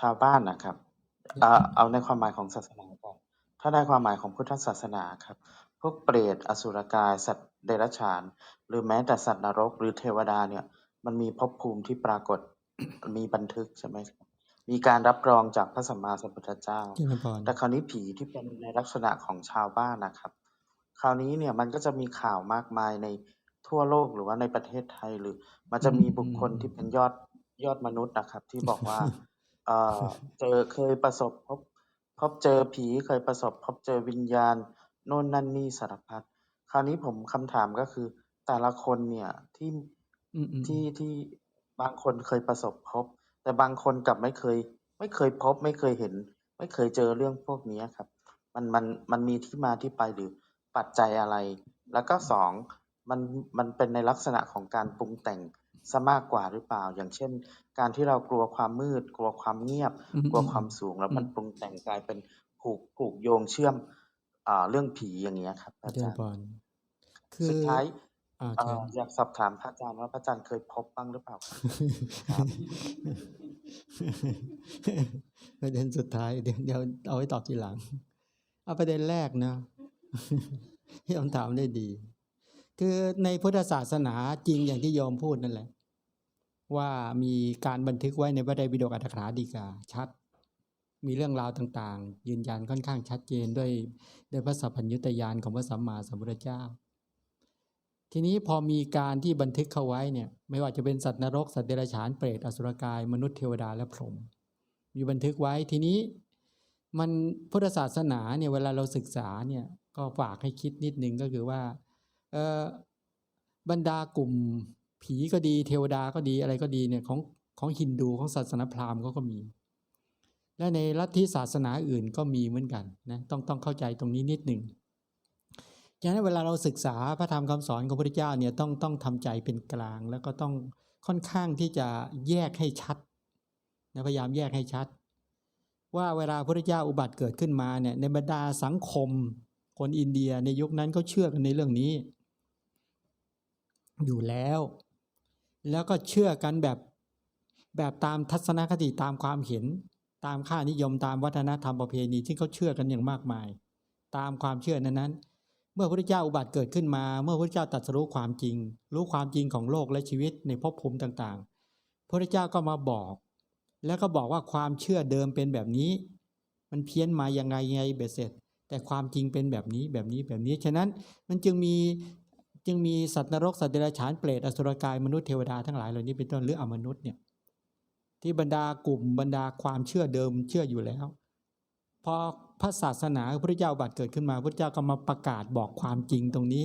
ชาวบ้านนะครับ เอ่อ เอาในความหมายของศาสนาก่อน ถ้าในความหมายของพุทธศาสนาครับ พวกเปรต อสุรกาย สัตว์เดรัจฉาน หรือแม้แต่สัตว์นรก หรือเทวดาเนี่ย มันมีภพภูมิที่ปรากฏ มีบันทึก ใช่ไหมครับ มีการรับรองจากพระสัมมาสัมพุทธเจ้า เจริญพรแต่คราวนี้ผีที่เป็นในลักษณะของชาวบ้านนะครับ คราวนี้เนี่ยมันก็จะมีข่าวมากมายในทั่วโลกหรือว่าในประเทศไทย หรือมันจะมีบุคคลที่เป็นยอดยอดมนุษย์นะครับ ที่บอกว่า เอ่อ เจอ เคยประสบพบ พบเจอผี เคยประสบพบเจอวิญญาณ โน่นนั่นนี่สารพัด คราวนี้ผม คำถามก็คือ แต่ละคนเนี่ย ที่ อืมอืมที่ที่ บางคนเคยประสบพบ แต่บางคนกลับไม่เคย ไม่เคยพบ ไม่เคยเห็น ไม่เคยเจอเรื่องพวกนี้ครับ มัน มัน มันมีที่มาที่ไป หรือปัจจัยอะไร แล้วก็สองมัน มันเป็นในลักษณะของการปรุงแต่ง ซะมากกว่าหรือเปล่า อย่างเช่น การที่เรากลัวความมืด กลัวความเงียบ อืมกลัวความสูง แล้วมันอืมปรุงแต่งกลายเป็นผูกผูกโยงเชื่อมอ่าเรื่องผีอย่างเงี้ยครับอาเจริจาญรย์พรคือสุดท้ายอ่าเอ่เชิอญอยากสอบถามพระอาจารย์ว่าพระอาจารย์เคยพบบ้างหรือเปล่าครับ ครับ ประเด็นสุดท้ายเดี๋ยวเดี๋ยวเอาไว้ตอบทีหลัง เอาประเด็นแรกนะ ที่คำถามได้ดี คือในพุทธศาสนาจริงอย่างที่โยมพูดนั่นแหละ ว่ามีการบันทึกไว้ในพระไตรปิฎกอัตถกถาฎีกาชัด มีเรื่องราวต่างๆ ยืนยันค่อนข้างชัดเจนด้วยด้วยพระสัพพัญญุตญาณของพระสัมมาสัมพุทธเจ้า ทีนี้พอมีการที่บันทึกเข้าไว้เนี่ยไม่ว่าจะเป็นสัตว์นรกสัตว์เดรัจฉานเปรตอสุรกาย มนุษย์เทวดาและพรหมมีบันทึกไว้ทีนี้มันพุทธศาสนาเนี่ยเวลาเราศึกษาเนี่ยก็ฝากให้คิดนิดนึงก็คือว่าเออบรรดากลุ่ม ผีก็ดีเทวดาก็ดีอะไรก็ดีเนี่ยของของฮินดูของศาสนาพราหมณ์เขาก็มี และในลัทธิศาสนาอื่นก็มีเหมือนกันนะต้องต้องเข้าใจตรงนี้นิดหนึ่งฉะนั้นเวลาเราศึกษาพระธรรมคำสอนของพระพุทธเจ้าเนี่ยต้องต้องทำใจเป็นกลาง แล้วก็ต้องค่อนข้างที่จะแยกให้ชัดนะพยายามแยกให้ชัด ว่าเวลาพระพุทธเจ้าอุบัติเกิดขึ้นมาเนี่ยในบรรดาสังคม คนอินเดียในยุคนั้นเขาเชื่อกันในเรื่องนี้ อยู่แล้ว แล้วก็เชื่อกันแบบแบบตามทัศนคติตามความเห็น ตามค่านิยมตามวัฒนธรรมประเพณีที่เขาเชื่อกันอย่างมากมาย ตามความเชื่อนั้นนั้นเมื่อพระพุทธเจ้าอุบัติเกิดขึ้นมา เมื่อพระพุทธเจ้าตรัสรู้ความจริง รู้ความจริงของโลกและชีวิตในภพภูมิต่างๆ พระพุทธเจ้าก็มาบอก แล้วก็บอกว่าความเชื่อเดิมเป็นแบบนี้ มันเพี้ยนมาอยังไงไงเบ็ดเสร็จแต่ความจริงเป็นแบบนี้แบบนี้แบบนี้ ฉะนั้นมันจึงมี จึงมีสัตว์นรกสัตว์เดรัจฉานเปรตอสุรกายมนุษย์เทวดาทั้งหลายเหล่านี้เป็นต้นหรืออมนุษย์เนี่ยที่บรรดากลุ่มบรรดาความเชื่อเดิมเชื่ออยู่แล้วพอพระศาสนาพระพุทธเจ้าบัติเกิดขึ้นมาพระพุทธเจ้าก็มาประกาศบอกความจริงตรงนี้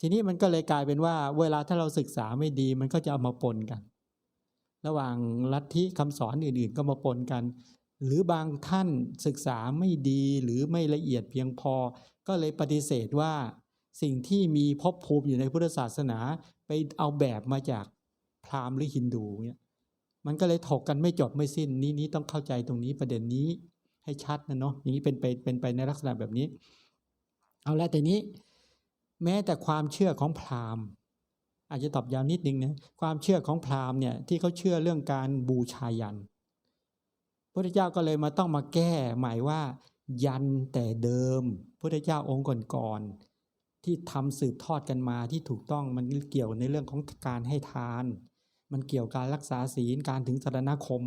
ทีนี้มันก็เลยกลายเป็นว่า เวลาถ้าเราศึกษาไม่ดีมันก็จะเอามาปนกัน ระหว่างลัทธิคำสอนอื่นๆ ก็มาปนกัน หรือบางท่านศึกษาไม่ดีหรือไม่ละเอียดเพียงพอ ก็เลยปฏิเสธว่า สิ่งที่มีภพภูมิอยู่ในพุทธศาสนา ไปเอาแบบมาจากพราหมณ์หรือฮินดูเนี่ยมันก็เลยถกกันไม่จบไม่สิ้นนี้นี้ต้องเข้าใจตรงนี้ประเด็นนี้ให้ชัดนะเนาะอย่างนี้เป็นไปเป็นไปในลักษณะแบบนี้ เอาละแต่นี้ แม้แต่ความเชื่อของพราหมณ์ อาจจะตอบยาวนิดนึงนะความเชื่อของพราหมณ์เนี่ยที่เขาเชื่อเรื่องการบูชายันพระเจ้าก็เลยมาต้องมาแก้หมายว่า ยันแต่เดิมพระเจ้าองค์ก่อนๆ ที่ทำสืบทอดกันมาที่ถูกต้องมันเกี่ยวในเรื่องของการให้ทาน มันเกี่ยวการรักษาศีลการถึงสารณคม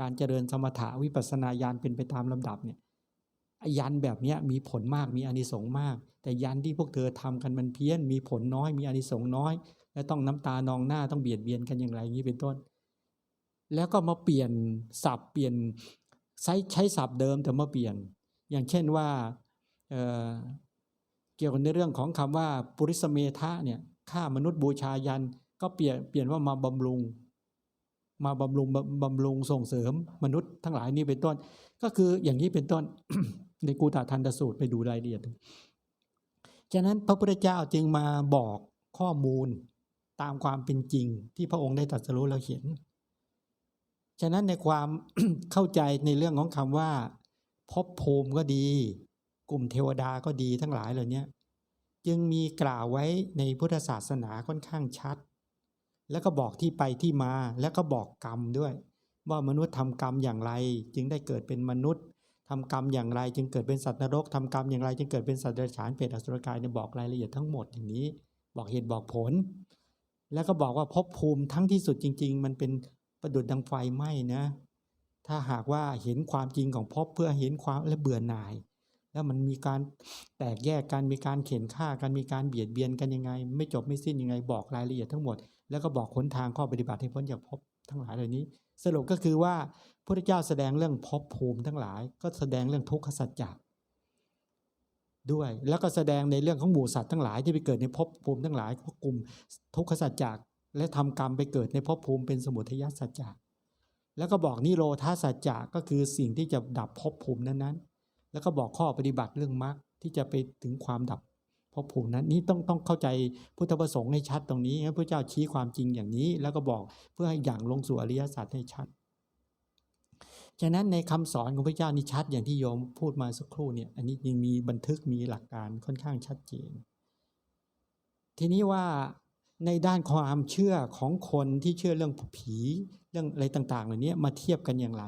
การเจริญสมถะวิปัสสนาญาณเป็นไปตามลำดับเนี่ยยันแบบนี้มีผลมากมีอนิสงส์มาก แต่ยันที่พวกเธอทำกันมันเพี้ยน มีผลน้อยมีอนิสงส์น้อย และต้องน้ำตานองหน้าต้องเบียดเบียนกันอย่างไรอย่างนี้เป็นต้น แล้วก็มาเปลี่ยนศัพท์เปลี่ยนใช้ใช้ศัพท์เดิมแต่มาเปลี่ยน อย่างเช่นว่า เกี่ยวกับในเรื่องของคำว่าปุริสเมธะเนี่ยฆ่ามนุษย์บูชายันก็เปลี่ยนเปลี่ยนว่ามาบำรุง มาบำรุงบำบำรุงส่งเสริมมนุษย์ทั้งหลายนี้เป็นต้น ก็คืออย่างนี้เป็นต้นในกูตาทันตสูตรไปดูรายละเอียดดูฉะนั้นพระพุทธเจ้าจึงมาบอกข้อมูลตามความเป็นจริงที่พระองค์ได้ตรัสรู้แล้วเขียนฉะนั้นในความเข้าใจในเรื่องของคำว่าภพภูมิก็ดี กลุ่มเทวดาก็ดีทั้งหลายเหล่านี้จึงมีกล่าวไว้ในพุทธศาสนาค่อนข้างชัด แล้วก็บอกที่ไปที่มาแล้วก็บอกกรรมด้วย ว่ามนุษย์ทำกรรมอย่างไร จึงได้เกิดเป็นมนุษย์ทำกรรมอย่างไรจึงเกิดเป็นสัตว์นรกทำกรรมอย่างไร จึงเกิดเป็นสัตว์เดรัจฉานเปรตอสุรกายเนี่ยบอกรายละเอียดทั้งหมดอย่างนี้ บอกเหตุบอกผล แล้วก็บอกว่าภพภูมิทั้งที่สุดจริง ๆ มันเป็นประดุดดังไฟไหม้นะ ถ้าหากว่าเห็นความจริงของภพเพื่อเห็นความและเบื่อหน่าย แล้วมันมีการแตกแยกกันมีการเข็นฆ่ากันมีการเบียดเบียนกันยังไง ไม่จบไม่สิ้นยังไง บอกรายละเอียดทั้งหมด แล้วก็บอกหนทางข้อปฏิบัติให้พ้นจากภพทั้งหลายเหล่านี้ สรุปก็คือว่าพระเจ้าแสดงเรื่องภพภูมิทั้งหลาย ก็แสดงเรื่องทุกขสัจจะด้วย แล้วก็แสดงในเรื่องของหมู่สัตว์ทั้งหลายที่ไปเกิดในภพภูมิทั้งหลายพวกกลุ่มทุกขสัจจะและทำกรรมไปเกิดในภพภูมิเป็นสมุทัยสัจจะแล้วก็บอกนิโรธาสัจจะก็คือสิ่งที่จะดับภพภูมินั้นๆ แล้วก็บอกข้อปฏิบัติเรื่องมรรคที่จะไปถึงความดับภพภูมินั้นนี่ต้องต้องเข้าใจพุทธประสงค์ให้ชัดตรงนี้พระเจ้าชี้ความจริงอย่างนี้ แล้วก็บอกเพื่อให้อย่างลงสู่อริยสัจให้ชัด ฉะนั้นในคำสอนของพระเจ้านี่ชัดอย่างที่โยมพูดมาสักครู่เนี่ยอันนี้ยังมีบันทึกมีหลักการค่อนข้างชัดเจน ทีนี้ว่าในด้านความเชื่อของคนที่เชื่อเรื่องผีเรื่องอะไรต่างๆเหล่านี้มาเทียบกันอย่างไร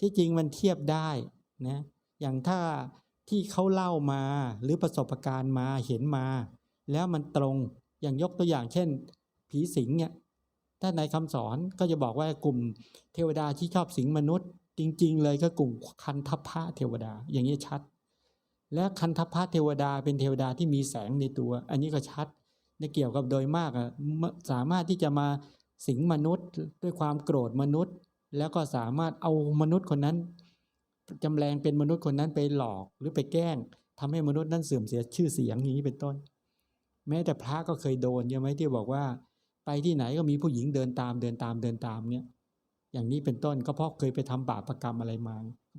ที่จริงมันเทียบได้นะ อย่างถ้าที่เขาเล่ามาหรือประสบการณ์มาเห็นมา แล้วมันตรงอย่างยกตัวอย่างเช่น ผีสิงเนี่ยถ้าในคำสอนก็จะบอกว่ากลุ่มเทวดาที่ชอบสิงมนุษย์ จริง ๆ เลยก็กลุ่มคันทพะเทวดาอย่างนี้ชัด และคันทพะเทวดาเป็นเทวดาที่มีแสงในตัว อันนี้ก็ชัดในเกี่ยวกับโดยมากอะสามารถที่จะมาสิงมนุษย์ด้วยความโกรธมนุษย์ แล้วก็สามารถเอามนุษย์คนนั้น จำแรงเป็นมนุษย์คนนั้นไปหลอกหรือไปแกล้งทำให้มนุษย์นั้นเสื่อมเสียชื่อเสียงอย่างนี้เป็นต้น แม้แต่พระก็เคยโดนใช่ไหมที่บอกว่า ไปที่ไหนก็มีผู้หญิงเดินตามเดินตามเดินตามเนี่ยอย่างนี้เป็นต้นก็เพราะเคยไปทำบาปประกรรมอะไรมา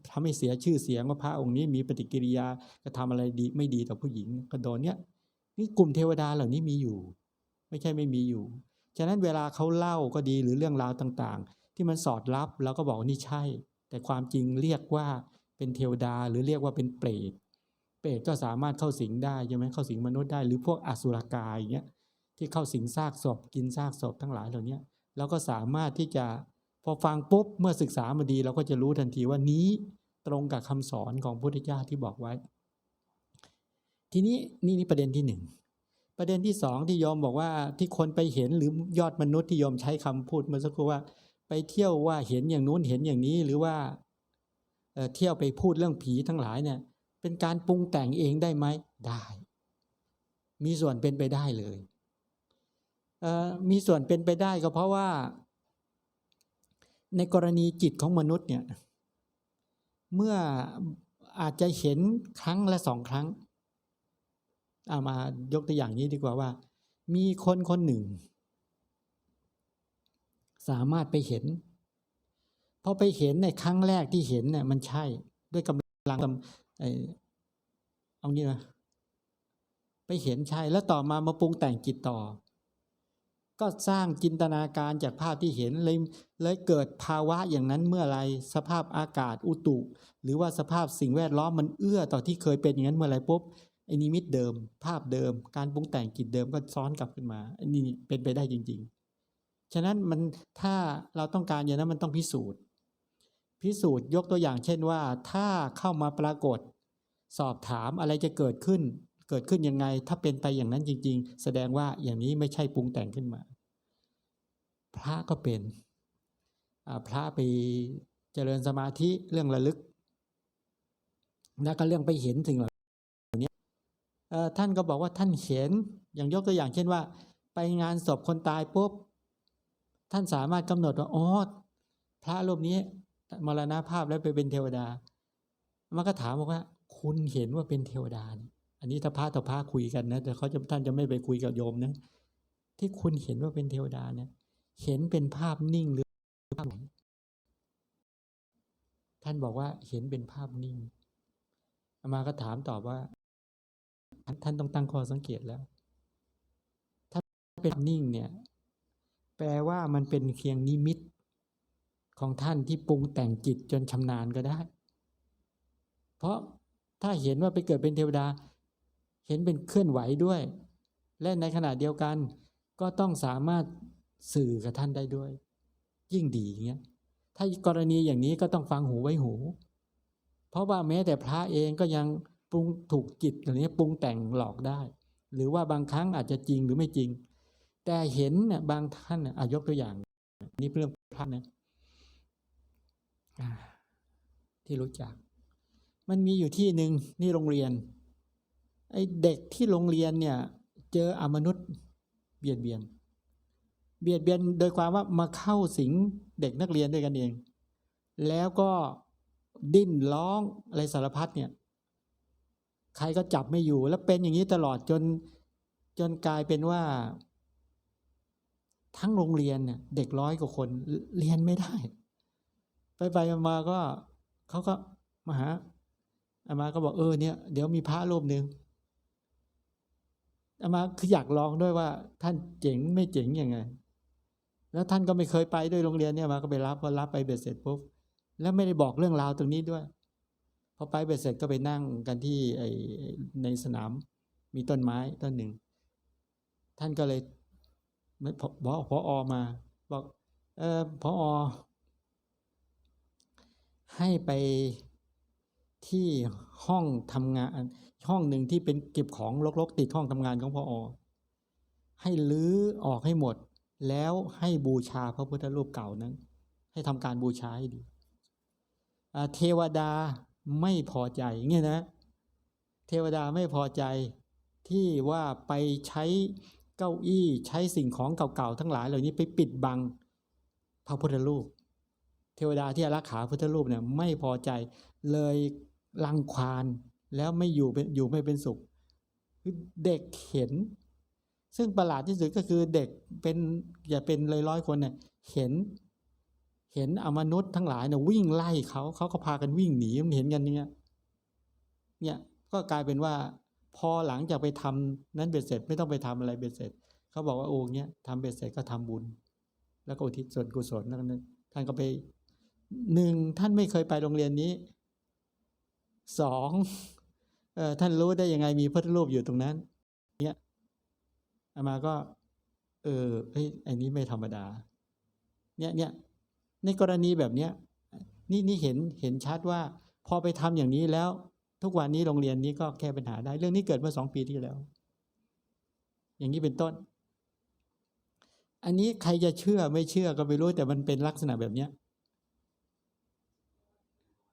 ทำให้เสียชื่อเสียงว่าพระองค์นี้มีปฏิกิริยากระทำอะไรดีไม่ดีต่อผู้หญิงก็โดนเนี่ยนี่กลุ่มเทวดาเหล่านี้มีอยู่ ไม่ใช่ไม่มีอยู่ ฉะนั้นเวลาเขาเล่าก็ดีหรือเรื่องราวต่าง ๆ ที่มันสอดรับเราก็บอกนี่ใช่ แต่ความจริงเรียกว่าเป็นเทวดาหรือเรียกว่าเป็นเปรตเปรตก็สามารถเข้าสิงได้ใช่ไหมเข้าสิงมนุษย์ได้ หรือพวกอสุรกายอย่างเงี้ยที่เข้าสิงซากศพกินซากศพทั้งหลายเหล่านี้เราก็สามารถที่จะพอฟังปุ๊บเมื่อศึกษามาดี เราก็จะรู้ทันทีว่านี้ตรงกับคำสอนของพุทธเจ้าที่บอกไว้ ทีนี้นี่นี่ประเด็นที่หนึ่งประเด็นที่สองที่โยมบอกว่าที่คนไปเห็นหรือยอดมนุษย์ที่โยมใช้คำพูดเมื่อสักครู่ว่า ไปเที่ยวว่าเห็นอย่างนู้นเห็นอย่างนี้หรือว่าเที่ยวไปพูดเรื่องผีทั้งหลายเนี่ยเป็นการปรุงแต่งเองได้ไหมได้ มีส่วนเป็นไปได้เลยมีส่วนเป็นไปได้ก็เพราะว่า ในกรณีจิตของมนุษย์เนี่ยเมื่ออาจจะเห็นครั้งละสองครั้ง เอามายกตัวอย่างนี้ดีกว่าว่า มีคนคนหนึ่ง สามารถไปเห็นพอไปเห็นในครั้งแรกที่เห็นเนี่ยมันใช่ด้วยกำลังเอางี้นะไปเห็นใช่แล้วต่อมามาปรุงแต่งจิตต่อ ก็สร้างจินตนาการจากภาพที่เห็นเลยเลยเกิดภาวะอย่างนั้นเมื่อไรสภาพอากาศอุตุ หรือว่าสภาพสิ่งแวดล้อมมันเอื้อต่อที่เคยเป็นอย่างนั้นเมื่อไรปุ๊บไอ้นิมิตเดิม ภาพเดิม การปรุงแต่งจิตเดิมก็ซ้อนกลับขึ้นมาอันนี้เป็นไปได้จริง ๆ ฉะนั้นมันถ้าเราต้องการอย่างนั้นมันต้องพิสูจน์ พิสูจน์ยกตัวอย่างเช่นว่า ถ้าเข้ามาปรากฏ สอบถามอะไรจะเกิดขึ้น เกิดขึ้นยังไง ถ้าเป็นไปอย่างนั้นจริง ๆ แสดงว่าอย่างนี้ไม่ใช่ปรุงแต่งขึ้นมา พระก็เป็นพระไปเจริญสมาธิเรื่องระลึก แล้วก็เรื่องไปเห็นถึงเหล่านี้ท่านก็บอกว่าท่านเห็นอย่างยกตัวอย่างเช่นว่า ไปงานศพคนตายปุ๊บ ท่านสามารถกำหนดว่าอ๋อพระรูปนี้มรณภาพแล้วไปเป็นเทวดา มันก็ถามบอกว่า คุณเห็นว่าเป็นเทวดา อันนี้ถ้าพระต่อพระคุยกันนะแต่เขาจะท่านจะไม่ไปคุยกับโยมนะที่คุณเห็นว่าเป็นเทวดาเนี่ย เห็นเป็นภาพนิ่งหรือภาพไหนท่านบอกว่าเห็นเป็นภาพนิ่งมาก็ถามตอบว่า ท่านต้องตั้งข้อสังเกตแล้ว ถ้าเป็นนิ่งเนี่ย แปลว่ามันเป็นเพียงนิมิต ของท่านที่ปรุงแต่งจิตจนชำนาญก็ได้ เพราะถ้าเห็นว่าไปเกิดเป็นเทวดา เห็นเป็นเคลื่อนไหวด้วย และในขณะเดียวกัน ก็ต้องสามารถสื่อกับท่านได้ด้วย ยิ่งดีอย่างเงี้ยถ้ากรณีอย่างนี้ก็ต้องฟังหูไว้หู เพราะว่าแม้แต่พระเองก็ยังปรุงถูกจิตอย่างนี้ปรุงแต่งหลอกได้ หรือว่าบางครั้งอาจจะจริงหรือไม่จริง แต่เห็นเนี่ยบางท่านอะยกตัวอย่าง นี่เรื่องพระนะอ่าที่รู้จัก มันมีอยู่ที่หนึ่งนี่โรงเรียนไอ้เด็กที่โรงเรียนเนี่ย เจออมนุษย์เบียดเบียน เบียดเบียนโดยความว่ามาเข้าสิงเด็กนักเรียนด้วยกันเอง แล้วก็ดิ้นร้องอะไรสารพัดเนี่ย ใครก็จับไม่อยู่ แล้วเป็นอย่างนี้ตลอดจนจนกลายเป็นว่า ทั้งโรงเรียนเนี่ยเด็กร้อยกว่าคนเรียนไม่ได้ ไปไปมาก็เขาก็มาหาอามาก็บอกเออเนี่ยเดี๋ยวมีพระรูปหนึ่งอามาคืออยากลองด้วยว่า ท่านเจ๋งไม่เจ๋งยังไง แล้วท่านก็ไม่เคยไปด้วยโรงเรียนเนี่ยอามาก็ไปรับพอรับไปเบ็ดเสร็จปุ๊บแล้วไม่ได้บอกเรื่องราวตรงนี้ด้วยพอไปเบ็ดเสร็จก็ไปนั่งกันที่ไอในสนามมีต้นไม้ต้นหนึ่ง ท่านก็เลย ไม่พอบอกพออมา บอกเออพออให้ไปที่ห้องทำงาน ห้องหนึ่งที่เป็นเก็บของรกๆติดห้องทำงานของพออให้ลื้อออกให้หมด แล้วให้บูชาพระพุทธรูปเก่านั้น ให้ทำการบูชาให้ดีเทวดาไม่พอใจเงี้ยนะ เทวดาไม่พอใจที่ว่าไปใช้ เก้าอี้ใช้สิ่งของเก่าๆทั้งหลายเหล่านี้ไปปิดบังพระพุทธรูป เทวดาที่อารักขาพุทธรูปเนี่ยไม่พอใจเลยรังควานแล้วไม่อยู่เป็นอยู่ไม่เป็นสุขคือเด็กเห็น ซึ่งประหลาดที่สุดก็คือเด็กเป็นอย่าเป็นเลยร้อยๆคนเนี่ยเห็น เห็นอมนุษย์ทั้งหลายเนี่ยวิ่งไล่เขาเขาก็พากันวิ่งหนีมันเห็นกันอย่างเงี้ยเนี่ยก็กลายเป็นว่า พอหลังจากไปทำนั้นเบ็ดเสร็จไม่ต้องไปทำอะไรเบ็ดเสร็จเขาบอกว่าโอ้เงี้ยทำเบ็ดเสร็จก็ทำบุญ แล้วก็อุทิศส่วนกุศลนั่นนั่นท่านก็ไปหนึ่งท่านไม่เคยไปโรงเรียนนี้สองเออท่านรู้ได้ยังไงมีพระทธรูปอยู่ตรงนั้นเนี่ยอามาก็ เออเฮ้ยไอ้นี้ไม่ธรรมดา เนี่ยเนี่ยในกรณีแบบเนี้ยนี่นี่เห็นเห็นชัดว่า พอไปทำอย่างนี้แล้ว ทุกวันนี้โรงเรียนนี้ก็แก้ปัญหาได้ เรื่องนี้เกิดเมื่อสองปีที่แล้ว อย่างนี้เป็นต้น อันนี้ใครจะเชื่อไม่เชื่อก็ไม่รู้แต่มันเป็นลักษณะแบบเนี้ย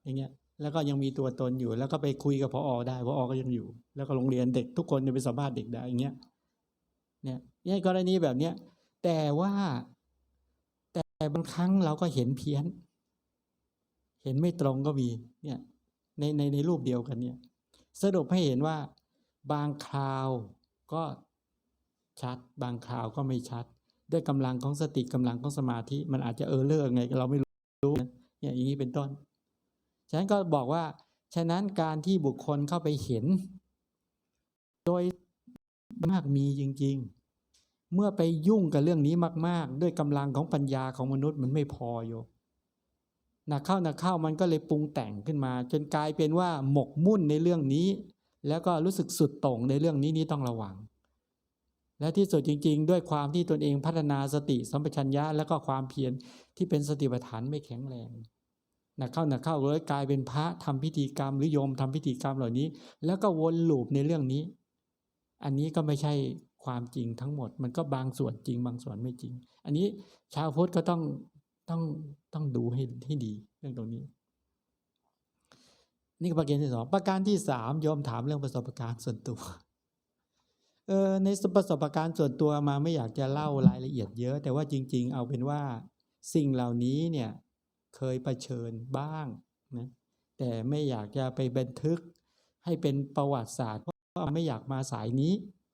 อย่างเงี้ยแล้วก็ยังมีตัวตนอยู่ แล้วก็ไปคุยกับพออได้พออก็ยังอยู่ แล้วก็โรงเรียนเด็กทุกคนจะไปสัมภาษณ์เด็กได้อย่างเงี้ยเนี่ยกรณีแบบเนี้ยแต่ว่าแต่บางครั้งเราก็เห็นเพี้ยน เห็นไม่ตรงก็มีเนี่ย ในในในรูปเดียวกันเนี่ยสรุปให้เห็นว่าบางคราวก็ชัด บางคราวก็ไม่ชัด ด้วยกำลังของสติกำลังของสมาธิ มันอาจจะเออเลอร์ไงเราไม่รู้เนี่ยอย่างนี้เป็นต้น ฉะนั้นก็บอกว่า ฉะนั้นการที่บุคคลเข้าไปเห็น โดยมากมีจริง ๆ เมื่อไปยุ่งกับเรื่องนี้มาก ๆ ด้วยกำลังของปัญญาของมนุษย์มันไม่พอโยม หนักเข้าหนักเข้ามันก็เลยปรุงแต่งขึ้นมา จนกลายเป็นว่าหมกมุ่นในเรื่องนี้ แล้วก็รู้สึกสุดโต่งในเรื่องนี้นี่ต้องระวัง และที่สุดจริง ๆ ด้วยความที่ตนเองพัฒนาสติสัมปชัญญะแล้วก็ความเพียรที่เป็นสติปัฏฐานไม่แข็งแรงหนักเข้าหนักเข้าเลยกลายเป็นพระทำพิธีกรรมหรือโยมทำพิธีกรรมเหล่านี้ แล้วก็วนลูปในเรื่องนี้ อันนี้ก็ไม่ใช่ความจริงทั้งหมด มันก็บางส่วนจริงบางส่วนไม่จริง อันนี้ชาวพุทธก็ต้อง ต้องต้องดูให้ให้ดีเรื่องตรงนี้ นี่ก็ประการที่สองประการที่สามโยมถามเรื่องประสบการณ์ส่วนตัวเออในประสบการณ์ส่วนตัวมาไม่อยากจะเล่ารายละเอียดเยอะ แต่ว่าจริง ๆ เอาเป็นว่าสิ่งเหล่านี้เนี่ยเคยเผชิญบ้างนะแต่ไม่อยากจะไปบันทึกให้เป็นประวัติศาสตร์ เพราะไม่อยากมาสายนี้